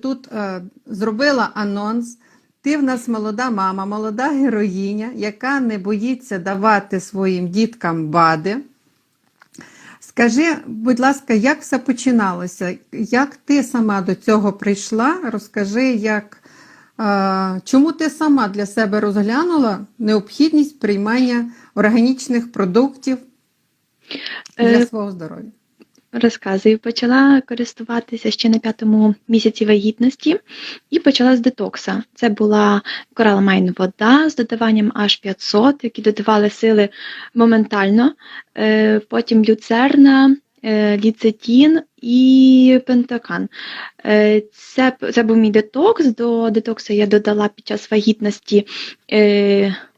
тут е, зробила анонс. Ти в нас молода мама, молода героїня, яка не боїться давати своїм діткам бади. Скажи, будь ласка, як все починалося? Як ти сама до цього прийшла? Розкажи, як, е, чому ти сама для себе розглянула необхідність приймання органічних продуктів для Е, свого здоров'я? Розказую, почала користуватися ще на п'ятому місяці вагітності і почала з детокса. Це була кораламайн вода з додаванням аж 500, які додавали сили моментально. Е, Потім люцерна, е, ліцетін і пентакан. Е, Це, це був мій детокс. До детоксу я додала під час вагітності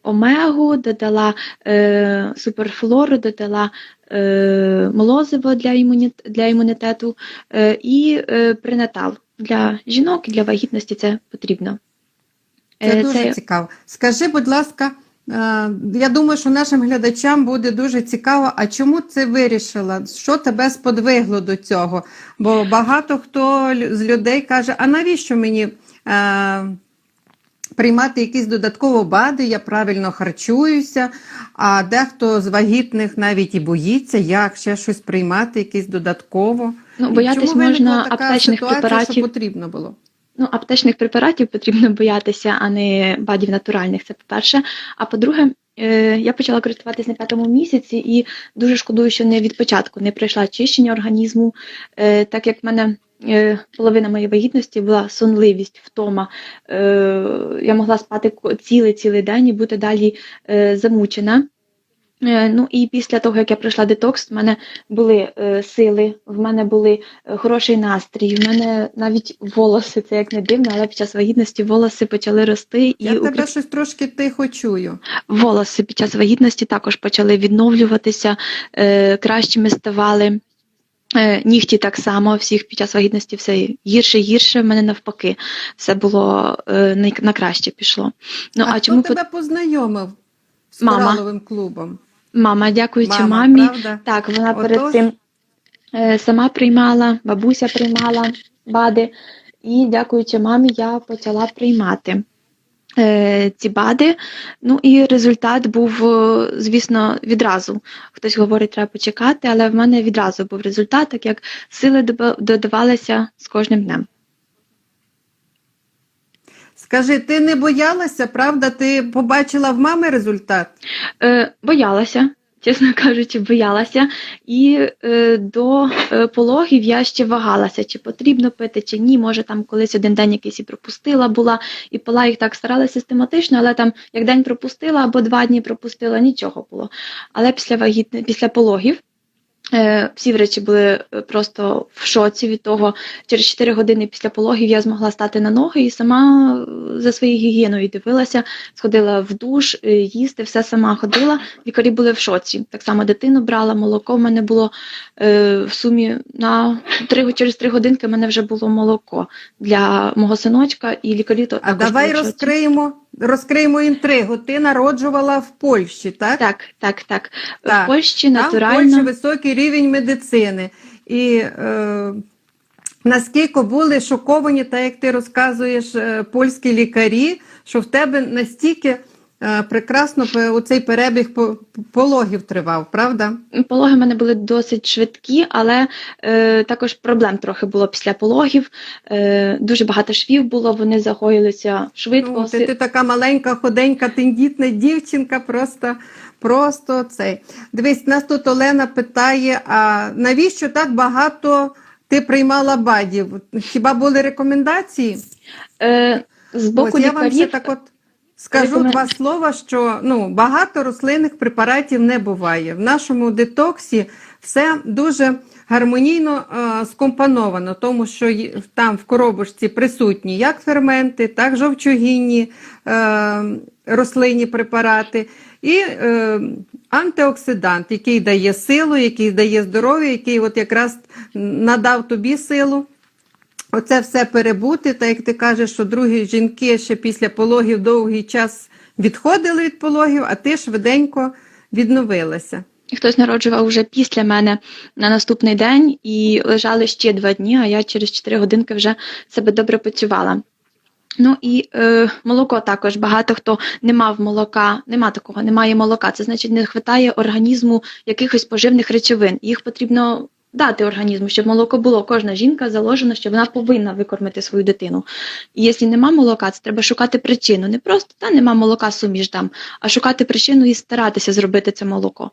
омегу, додала е, суперфлору, додала е, молозиво для, імуні... для імунітету е, і е, пренатал. Для жінок і для вагітності це потрібно. Це Е, дуже цікаво. Скажи, будь ласка, е, я думаю, що нашим глядачам буде дуже цікаво, а чому ти вирішила? Що тебе сподвигло до цього? Бо багато хто з людей каже, а навіщо мені е, приймати якісь додатково БАДи, я правильно харчуюся, а дехто з вагітних навіть і боїться, як ще щось приймати, якесь додатково. Ну, боятись Чому можна така аптечних ситуація, препаратів. що потрібно було? Ну, аптечних препаратів потрібно боятися, а не бадів натуральних. Це по-перше. А по-друге, е, я почала користуватись на п'ятому місяці і дуже шкодую, що не від початку не пройшла очищення організму, е, так як в мене. Е, Половина моєї вагітності була сонливість, втома. Е, Я могла спати цілий цілий день і бути далі е, замучена. Ну і після того, як я пройшла детокс, в мене були е, сили, в мене були хороший настрій, в мене навіть волоси, це як не дивно, але під час вагітності волоси почали рости і Я тебе щось трошки тихо чую. волоси під час вагітності також почали відновлюватися, е, кращими ставали. Е, Нігті так само, всіх під час вагітності все гірше, гірше. В мене навпаки, все було е, на, краще пішло. Ну а а, хто тебе познайомив з Мама. кораловим клубом? мама, дякуючи Мама, мамі, правда? Так, вона Отож. перед цим е, сама приймала, бабуся приймала БАДи, і дякуючи мамі, я почала приймати ці БАДи. Ну і результат був, е, звісно, відразу. Хтось говорить, треба почекати, але в мене відразу був результат, так як сили додавалися з кожним днем. Скажи, ти не боялася, правда? Ти побачила в мами результат? Е, боялася, чесно кажучи, боялася. І е, до е, пологів я ще вагалася, чи потрібно пити, чи ні. Може, там колись один день якийсь і пропустила була, і пила їх так старалася систематично, але там як день пропустила або два дні пропустила, нічого було. Але після вагітне, після пологів. Е, Всі речі були е, просто в шоці від того. Через 4 години після пологів я змогла стати на ноги і сама е, за своєю гігієною дивилася, сходила в душ, їсти, все сама ходила. Лікарі були в шоці. Так само дитину брала, молоко в мене було в сумі на 3, через 3 годинки в мене вже було молоко для мого синочка, і лікарі то А давай розкриємо, розкриємо інтригу. Ти народжувала в Польщі, так? Так, так, так. Так. В Польщі Там в. Польщі високий рівень медицини. І е, наскільки були шоковані, так як ти розказуєш, е, польські лікарі, що в тебе настільки прекрасно пе- оцей перебіг пологів тривав, правда? Пологи в мене були досить швидкі, але е, також проблем трохи було після пологів. Е, дуже багато швів було, вони загоїлися швидко. Ну, ти, ти така маленька, худенька, тендітна дівчинка, просто, просто цей. Дивись, нас тут Олена питає: а навіщо так багато ти приймала бадів? Хіба були рекомендації? Е, з боку Ось я вам ще так от скажу два слова, що ну, багато рослинних препаратів не буває. В нашому детоксі все дуже гармонійно е, скомпоновано, тому що там в коробочці присутні як ферменти, так жовчогінні е, рослинні препарати. І е, антиоксидант, який дає силу, який дає здоров'я, який от якраз надав тобі силу. Оце все перебути, так як ти кажеш, що другі жінки ще після пологів довгий час відходили від пологів, а ти швиденько відновилася. хтось народжував вже після мене на наступний день і лежали ще два дні, а я через 4 годинки вже себе добре почувала. Ну і е, молоко також. Багато хто не мав молока, нема такого, немає молока. Це значить, не вистачає організму якихось поживних речовин. Їх потрібно дати організму, щоб молоко було. Кожна жінка заложена, що вона повинна викормити свою дитину. І якщо нема молока, це треба шукати причину. Не просто та нема молока суміш там, а шукати причину і старатися зробити це молоко.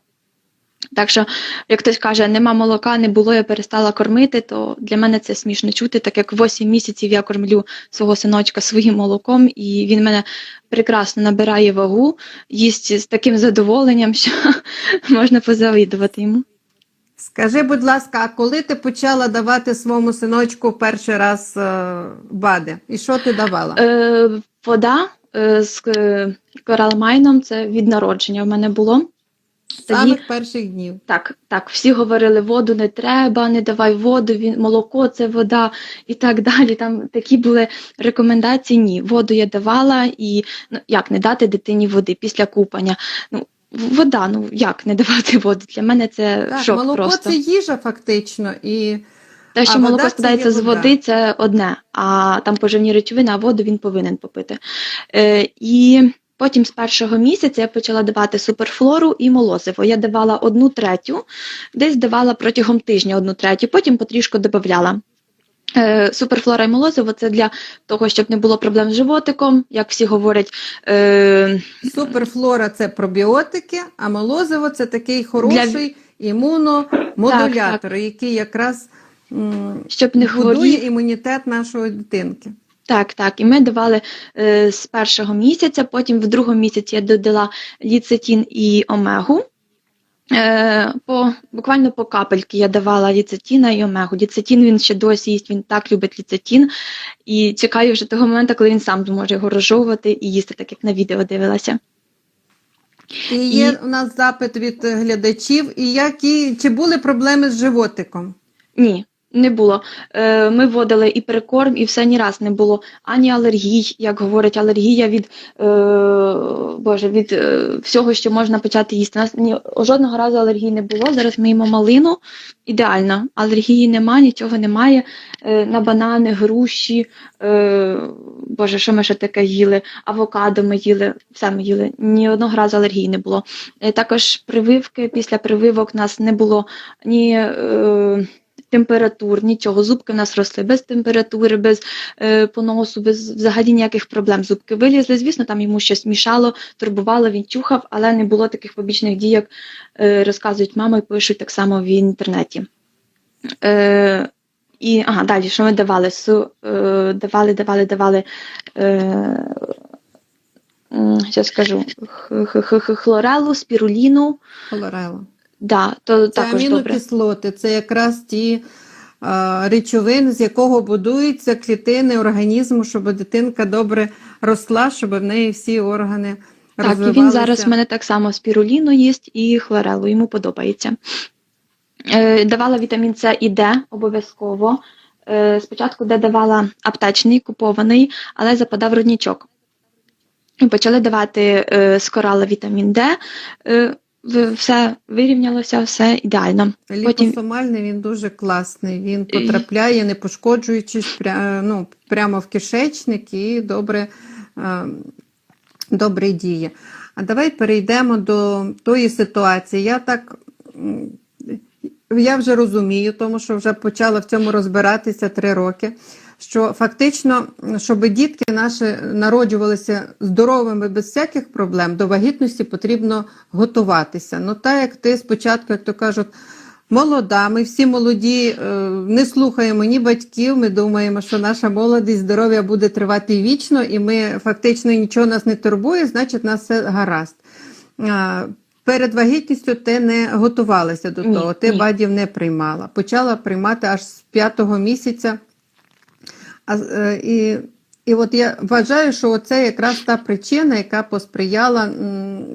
Так що, як хтось каже, нема молока, не було, я перестала кормити, то для мене це смішно чути, так як 8 місяців я кормлю свого синочка своїм молоком, і він мене прекрасно набирає вагу, їсть з таким задоволенням, що можна позавідувати йому. Скажи, будь ласка, а коли ти почала давати своєму синочку перший раз е, бади? І що ти давала? Е, вода е, з е, коралмайном це від народження в мене було. Тоді самих перших днів. Так, так, всі говорили, воду не треба, не давай воду, він, молоко це вода і так далі. Там такі були рекомендації. Ні, воду я давала і ну як не дати дитині води після купання. Ну, вода, ну як не давати воду? Для мене це Так, шок молоко просто. це їжа фактично. І Те, що а молоко вода складається з вода. води, це одне, а там поживні речовини, а воду він повинен попити. Е, і потім з першого місяця я почала давати суперфлору і молозиво. Я давала одну третю, десь давала протягом тижня одну третю, потім потрішку додавала. Е, Суперфлора і молозиво це для того, щоб не було проблем з животиком, як всі говорять. Е, суперфлора це пробіотики, а молозиво це такий хороший імуномодулятор, який якраз м, щоб не будує хворіти. імунітет нашої дитинки. Так, так. І ми давали е, з першого місяця, потім в другому місяці я додала ліцетін і омегу. Е, по, буквально по капельки я давала ліцетіна і омегу. Ліцетін він ще досі їсть, він так любить ліцетін. І чекаю вже того моменту, коли він сам зможе його розжовувати і їсти, так як на відео дивилася. І є І- у нас запит від глядачів, і які чи були проблеми з животиком? Ні, не було. Е, ми вводили і перекорм, і все ні раз не було ані алергій, як говорять, алергія від, е, Боже, від е, всього, що можна почати їсти. У нас ні, жодного разу алергії не було. Зараз ми їмо малину. Ідеально. Алергії немає, нічого немає. Е, на банани, груші. Е, Боже, що ми ще таке їли? Авокадо ми їли, все ми їли. Ні одного разу алергії не було. Е, також прививки, після прививок у нас не було ні. Е, температур, нічого. Зубки в нас росли без температури, без е, поносу, без взагалі ніяких проблем. Зубки вилізли. Звісно, там йому щось мішало, турбувало, він чухав, але не було таких побічних дій, як е, розказують мама і пишуть так само в інтернеті. Е, і ага, далі, що ми давали? Су, е, давали, давали, давали. Е, Зараз скажу х- х- х- х- хлорелу, спіруліну. Холерела. Да, то Це також добре. це якраз ті а, речовини, з якого будуються клітини організму, щоб дитинка добре росла, щоб в неї всі органи Так, і розвивалися. він зараз в мене так само спіруліну їсть і хлорелу, йому подобається. Е, давала вітамін С і Д обов'язково. Е, спочатку Д давала аптечний, купований, але западав роднічок. Почали давати е, з корала вітамін Д. Е, все вирівнялося, все ідеально. Ліпосомальний він дуже класний. Він потрапляє, не пошкоджуючись пря, ну, прямо в кишечник і добре, е, добре діє. А давай перейдемо до тої ситуації. Я так я вже розумію, тому що вже почала в цьому розбиратися три роки. Що фактично, щоб дітки наші народжувалися здоровими без всяких проблем, до вагітності потрібно готуватися. Ну, так як ти спочатку, як то кажуть, молода, ми всі молоді, е, не слухаємо ні батьків, ми думаємо, що наша молодість, здоров'я буде тривати вічно, і ми фактично нічого нас не турбує, значить, нас все гаразд. Перед вагітністю ти не готувалася до Ні, того, ти ні. бадів не приймала. Почала приймати аж з п'ятого місяця. А, е, і, і от я вважаю, що це якраз та причина, яка посприяла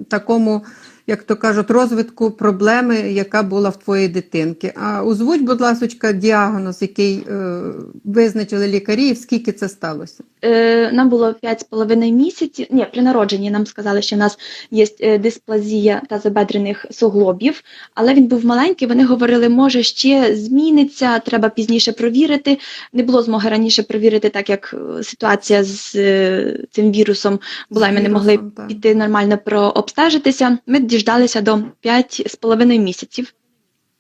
такому як то кажуть, розвитку проблеми, яка була в твоїй дитинки. А озвуть, будь ласка, діагноз, який е, визначили лікарі, і скільки це сталося? Е, нам було 5,5 місяців. Ні, при народженні нам сказали, що в нас є е, дисплазія тазобедрених суглобів, але він був маленький. Вони говорили, може ще зміниться, треба пізніше провірити. Не було змоги раніше провірити, так як е, ситуація з е, цим вірусом була, і ми не могли так. піти нормально прообстежитися. Ми діждалися до 5,5 місяців.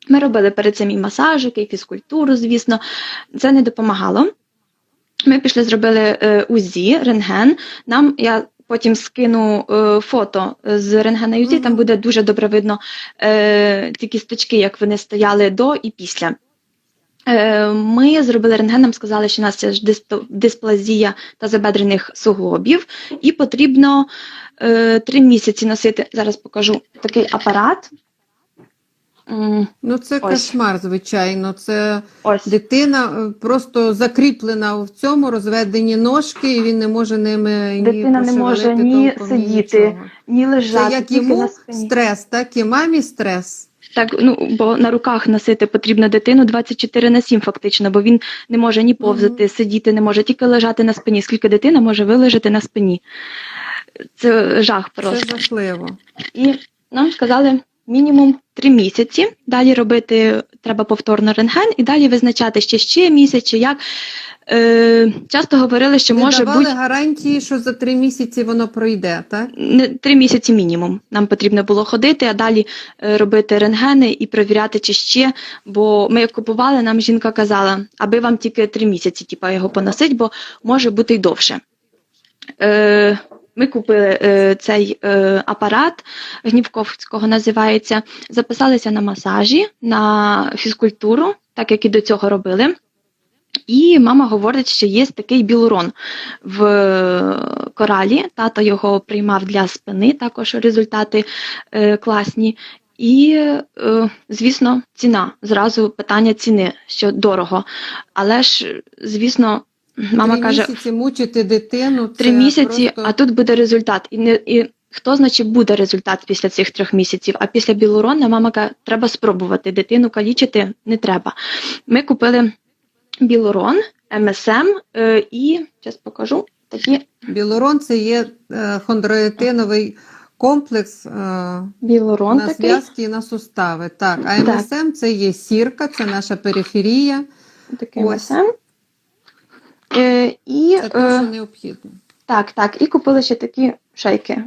Ми робили перед цим і масажики, і фізкультуру, звісно. Це не допомагало. Ми пішли, зробили е, УЗІ, рентген. Нам я потім скину е, фото з рентгена УЗІ, там буде дуже добре видно е, ті кісточки, як вони стояли до і після. Е, Ми зробили рентген, нам сказали, що у нас є дисплазія тазобедрених суглобів, і потрібно е, три місяці носити. Зараз покажу такий апарат. Ну, це Ось. кошмар, звичайно. Це Ось. дитина е, просто закріплена в цьому розведені ножки, і він не може ними ні Дитина не може ні толком, ні сидіти, нічого. Ні Це як йому на стрес, так і мамі стрес. Так, ну бо на руках носити потрібно дитину 24 на 7 фактично, бо він не може ні повзати, сидіти, не може тільки лежати на спині. Скільки дитина може вилежати на спині? Це жах просто. Це жахливо. І нам сказали мінімум 3 місяці. Далі робити треба повторно рентген і далі визначати ще ще місяць чи як. Е, часто говорили, що Не може давали бути гарантії, що за три місяці воно пройде, так? не три місяці мінімум. Нам потрібно було ходити, а далі е, робити рентгени і перевіряти, чи ще. Бо ми як купували, нам жінка казала, аби вам тільки три місяці, типа його поносить, бо може бути й довше. Е, ми купили е, цей е, апарат Гнівковського називається. Записалися на масажі, на фізкультуру, так як і до цього робили. І мама говорить, що є такий білурон в коралі. Тато його приймав для спини, також результати е, класні. І, е, звісно, ціна. Зразу питання ціни, що дорого. Але ж, звісно, мама три каже, місяці мучити дитину. три місяці, просто... а тут буде результат. І не і хто значить буде результат після цих трьох місяців? А після білурона мама каже, треба спробувати. Дитину калічити не треба. Ми купили білурон, МСМ е, і зараз покажу такі Білорон це є е, хондроїтиновий комплекс е, білурон на зв'язки і на сустави. Так, а Так. МСМ це є сірка, це наша периферія. Такий Ось. МСМ. Е, і Це е, необхідно. так, так, і купили ще такі шейки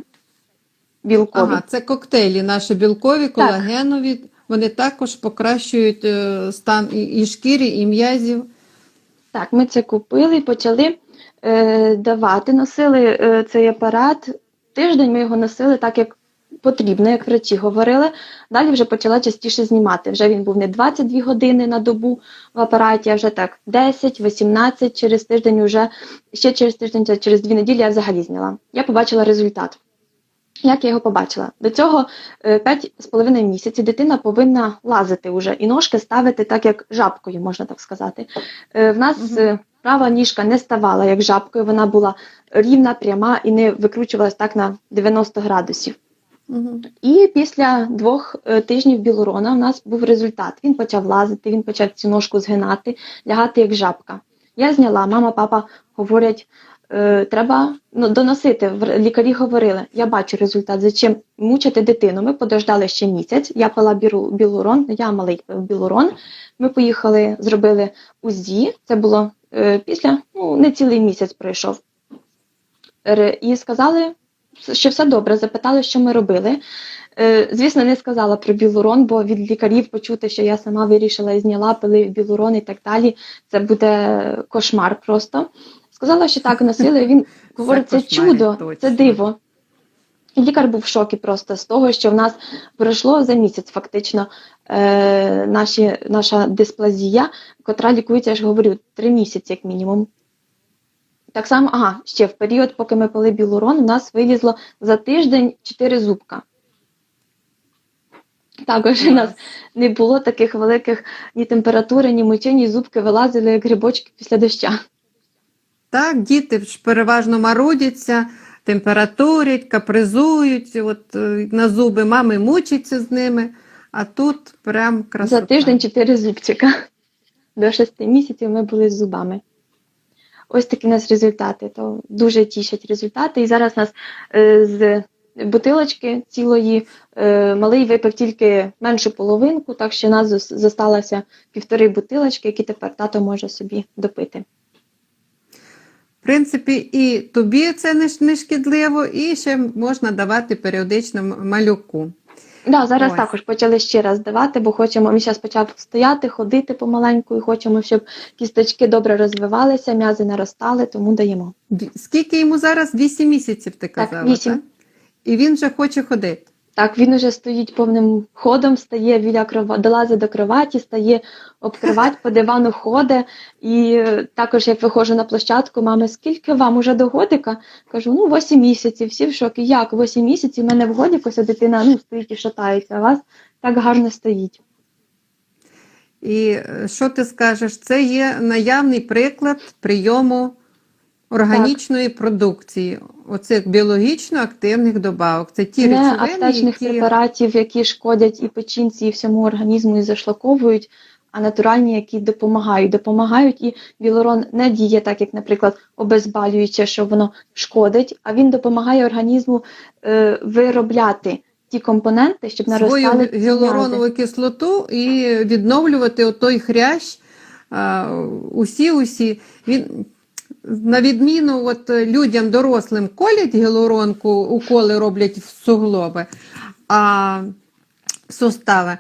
білкові. Ага, це коктейлі наші білкові, колагенові. Вони також покращують е, стан і, і шкірі, і м'язів. Так, ми це купили і почали е, давати. Носили е, цей апарат. Тиждень ми його носили так, як потрібно, як врачі говорили. Далі вже почала частіше знімати. Вже він був не 22 години на добу в апараті, а вже так 10-18 через тиждень, вже ще через тиждень, через дві неділі я взагалі зняла. Я побачила результат. Як я його побачила? До цього е, п'ять з половиною місяці дитина повинна лазити уже і ножки ставити так, як жабкою, можна так сказати. Е, В нас е, права ніжка не ставала як жабкою, вона була рівна, пряма і не викручувалась так на 90 градусів. І після двох е, тижнів білурона у нас був результат. Він почав лазити, він почав цю ножку згинати, лягати як жабка. Я зняла, мама, папа говорять, е, треба ну, доносити. Лікарі говорили, я бачу результат, зачем мучити дитину. Ми подождали ще місяць, я пила біру, білурон, я малий пив білурон. Ми поїхали, зробили УЗІ, це було е, після, ну, не цілий місяць пройшов. І сказали, що все добре, запитали, що ми робили. Е, Звісно, не сказала про білурон, бо від лікарів почути, що я сама вирішила і зняла, пили білурон і так далі. Це буде кошмар просто. Сказала, що так носили. Він говорить, це кошмар, чудо, точно. це диво. І лікар був в шокі просто з того, що в нас пройшло за місяць фактично е, наші, наша дисплазія, котра лікується, я ж говорю, три місяці як мінімум. Так само, ага, ще в період, поки ми пили білурон, у нас вилізло за тиждень 4 зубка. Також у нас не було таких великих ні температури, ні мочі, ні зубки вилазили, як грибочки після доща. Так, діти ж переважно марудяться, температурять, капризують, от е, на зуби мами мучаться з ними, а тут прям красота. За тиждень чотири зубчика. До шести місяців ми були з зубами. Ось такі у нас результати. То дуже тішать результати. І зараз нас е, з бутилочки цілої е, малий випив тільки меншу половинку, так що нас зосталося півтори бутилочки, які тепер тато може собі допити. В принципі, і тобі це не, шкідливо, і ще можна давати періодично малюку. Да, зараз Ось. також почали ще раз давати, бо хочемо. Він зараз почав стояти, ходити помаленьку, і хочемо, щоб кісточки добре розвивалися, м'язи наростали, тому даємо. Скільки йому зараз? Вісім місяців, ти Так, казала, вісім. так? І він вже хоче ходити. Так, він уже стоїть повним ходом, стає біля крова, долазить до кроваті, стає об кровать, по дивану ходить. І е, також, як виходжу на площадку, мами, скільки вам уже до годика? Кажу, ну, 8 місяців, всі в шокі. Як 8 місяців? У мене в годіку ось дитина ну, стоїть і шатається, а вас так гарно стоїть. І е, що ти скажеш? Це є наявний приклад прийому органічної продукції, оцих біологічно активних добавок. Це ті не речовини, аптечних які препаратів, які шкодять і печінці, і всьому організму, і зашлаковують, а натуральні, які допомагають. Допомагають, і білорон не діє так, як, наприклад, обезболююче, що воно шкодить, а він допомагає організму е, виробляти ті компоненти, щоб свою наростали ці гіалуронову кислоту і відновлювати отой хрящ. Усі, усі. Він, на відміну от е, людям дорослим колять гіалуронку, уколи роблять в суглоби, а в сустави.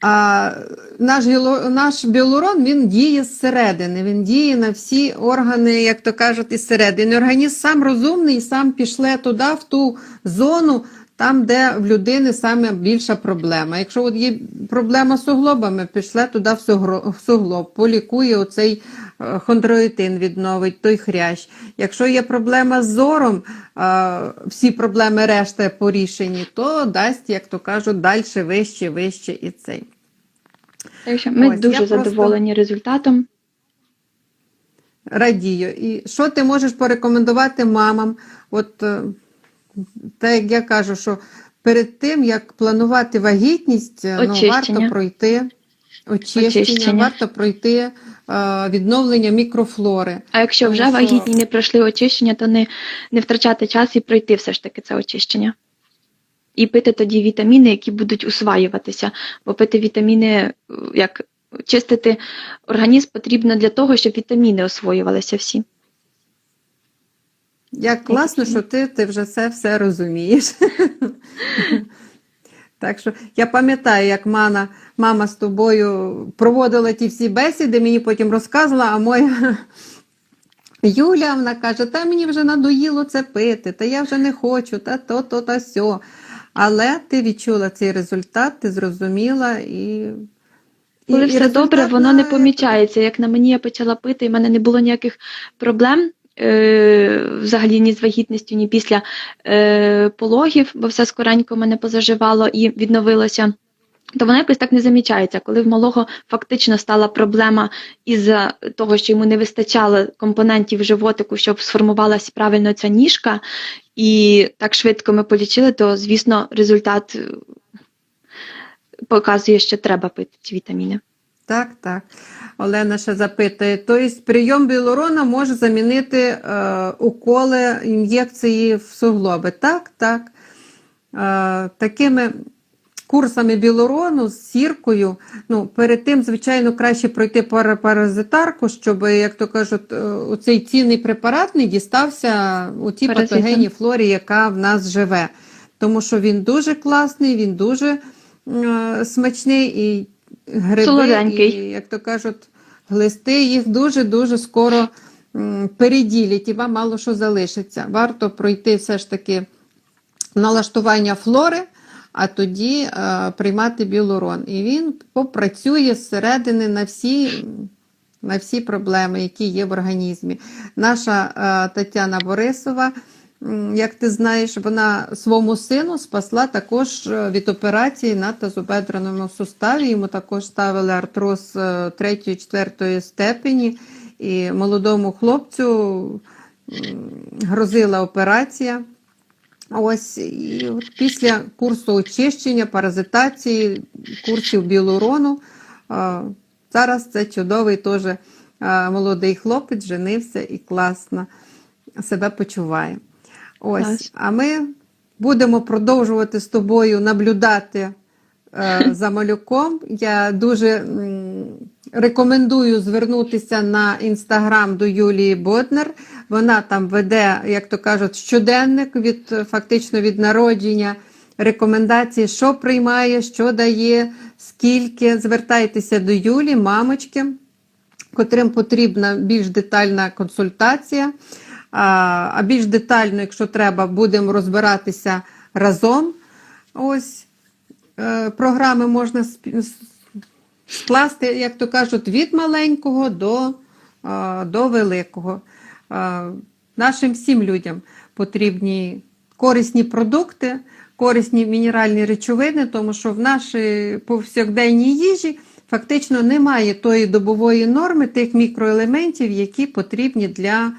А наш, наш біолурон він діє зсередини, він діє на всі органи, як то кажуть, із середини. Організм сам розумний сам пішле туди, в ту зону, там, де в людини саме більша проблема. Якщо от є проблема з суглобами, пішле туди в, суглоб, полікує оцей е, хондроїтин, відновить той хрящ. Якщо є проблема з зором, е, всі проблеми решта порішені, то дасть, як то кажуть, далі, вище, вище і цей. Ми Ось, дуже просто- задоволені результатом. Радію. І що ти можеш порекомендувати мамам? От так як я кажу, що перед тим, як планувати вагітність, е, ну, варто пройти очищення, Очищення. варто пройти е, відновлення мікрофлори. А якщо вже що- вагітні не пройшли очищення, то не, не втрачати час і пройти все ж таки це очищення. І пити тоді вітаміни, які будуть усваюватися. Бо пити вітаміни, е, як чистити організм потрібно для того, щоб вітаміни освоювалися всі. Як класно, що ти, ти вже це все розумієш. Так що я пам'ятаю, як мама, мама з тобою проводила ті всі бесіди, мені потім розказувала, а моя Юля вона каже, та мені вже надоїло це пити, та я вже не хочу, та то, то, та сьо. Але ти відчула цей результат, ти зрозуміла і. Коли і- і все добре, воно не помічається. Як на мені я почала пити, і в мене не було ніяких проблем. Е, взагалі ні з вагітністю, ні після е, пологів, бо все скоренько мене позаживало і відновилося. То вона якось так не замічається, коли в малого фактично стала проблема із-за того, що йому не вистачало компонентів животику, щоб сформувалася правильно ця ніжка, і так швидко ми полічили, то звісно результат е, показує, що треба пити ці вітаміни. Так, так. Олена ще запитує. Тобто прийом білорона може замінити е, уколи, ін'єкції в суглоби. Так, так. Е, такими курсами білорону з сіркою. Ну, перед тим, звичайно, краще пройти пара- паразитарку, щоб, як то кажуть, е, оцей цінний препарат не дістався у тій патогенній флорі, яка в нас живе. Тому що він дуже класний, він дуже е, смачний і гриби, Солоденький. і, як то кажуть, глисти їх дуже-дуже скоро м, переділять і вам мало що залишиться. Варто пройти все ж таки налаштування флори, а тоді е, приймати білурон. І він попрацює зсередини на всі, на всі проблеми, які є в організмі. Наша е, Тетяна Борисова, як ти знаєш, вона своєму сину спасла також е, від операції на тазобедреному суставі. Йому також ставили артроз 3-4 степені. І молодому хлопцю грозила операція. Ось і от після курсу очищення, паразитації, курсів білурону. Зараз це чудовий теж молодий хлопець, женився і класно себе почуває. Ось, Клас. а ми будемо продовжувати з тобою наблюдати е, за малюком. Я дуже м, рекомендую звернутися на інстаграм до Юлії Боднер. Вона там веде, як то кажуть, щоденник від фактично від народження. Рекомендації, що приймає, що дає, скільки. Звертайтеся до Юлі, мамочки, котрим потрібна більш детальна консультація. А більш детально, якщо треба, будемо розбиратися разом. Ось е, програми можна скласти, як то кажуть, від маленького до, до великого. Нашим всім людям потрібні корисні продукти, корисні мінеральні речовини, тому що в нашій повсякденній їжі фактично немає тої добової норми тих мікроелементів, які потрібні для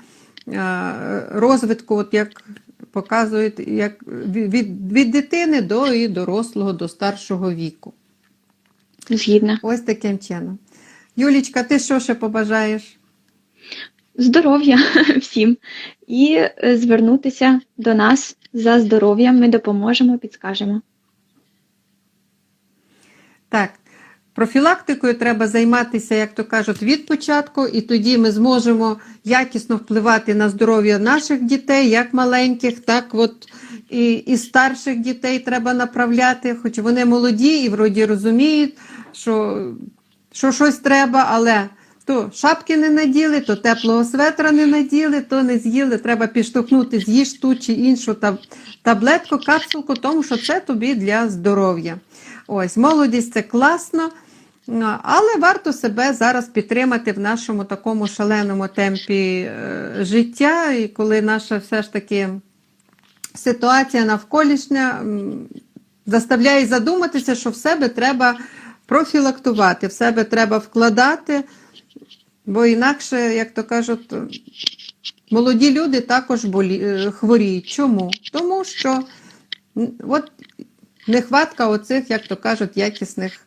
розвитку, от як показують, як від, від, дитини до і дорослого, до старшого віку. Згідна. Ось таким чином. Юлічка, ти що ще побажаєш? Здоров'я всім. І е, звернутися до нас за здоров'ям. Ми допоможемо, підскажемо. Так, профілактикою треба займатися, як то кажуть, від початку, і тоді ми зможемо якісно впливати на здоров'я наших дітей, як маленьких, так от і, і старших дітей треба направляти, хоч вони молоді і вроді розуміють, що, що щось треба, але то шапки не наділи, то теплого светра не наділи, то не з'їли. Треба підштовхнути, з'їж ту чи іншу таб- таблетку, капсулку, тому що це тобі для здоров'я. Ось, молодість це класно, але варто себе зараз підтримати в нашому такому шаленому темпі е, життя, і коли наша все ж таки ситуація навколишня м, заставляє задуматися, що в себе треба профілактувати, в себе треба вкладати, бо інакше, як то кажуть, молоді люди також болі... е, хворіють. Чому? Тому що от нехватка оцих, як то кажуть, якісних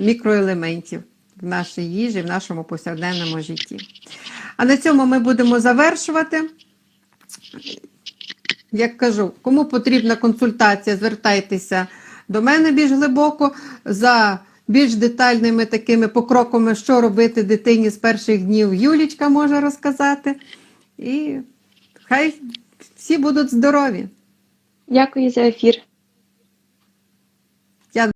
мікроелементів в нашій їжі, в нашому повсякденному житті. А на цьому ми будемо завершувати. Як кажу, кому потрібна консультація, звертайтеся до мене більш глибоко за більш детальними такими покроками, що робити дитині з перших днів. Юлічка може розказати. І хай всі будуть здорові. Дякую за ефір.